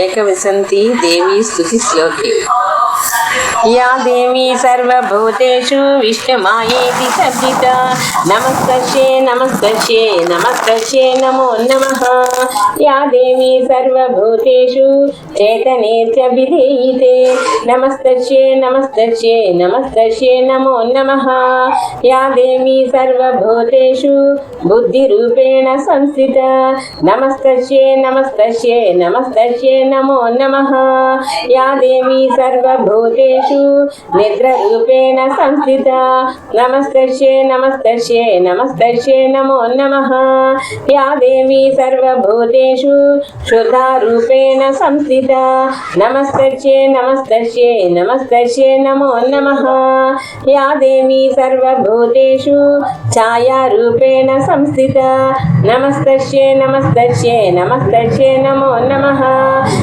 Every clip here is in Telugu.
ఏకవిశంతి దేవి స్థుతి శ్లోకి. या देवी सर्वभूतेषु विष्णुमायेति शब्दिता नमस्तस्ये नमस्तस्ये नमस्तस्ये नमो नमः या देवी सर्वभूतेषु चेतने च विधेयिते नमस्तस्ये नमस्तस्ये नमस्तस्ये नमो नमः या देवी सर्वभूतेषु बुद्धिरूपेण संस्थिता नमस्तस्ये नमस्तस्ये नमस्तस्ये नमो नमः या देवी భూతేషు నిద్రరూపేణ సంస్థిత. నమస్తర్షే నమస్తర్షే నమస్తర్షే నమో నమ. యా దేవి సర్వభూతేషు శుద్ధారూపేణ సంస్థిత. నమస్తర్షే నమస్తర్షే నమస్తర్షే నమో నమ. యా దేవి సర్వభూతేషు ఛాయారూపేణ సంస్థిత. నమస్తర్షే నమస్తర్షే నమస్తర్షే నమో నమ.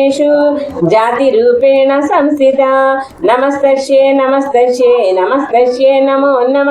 సర్వేషు. జాతి రూపేణ సంస్థిత నమస్తర్షే నమస్తర్షే నమస్తర్షే నమో నమ.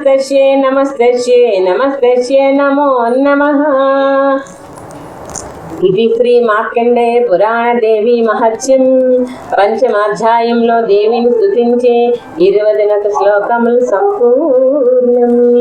నమస్తే నమస్తే నమస్తే నమో నమ. ఇది శ్రీ మార్కండే పురాణ దేవి మహత్యం. పంచమాధ్యాయంలో దేవిని స్థుతించే ఇరవై శ్లోకములు సంపూర్ణం.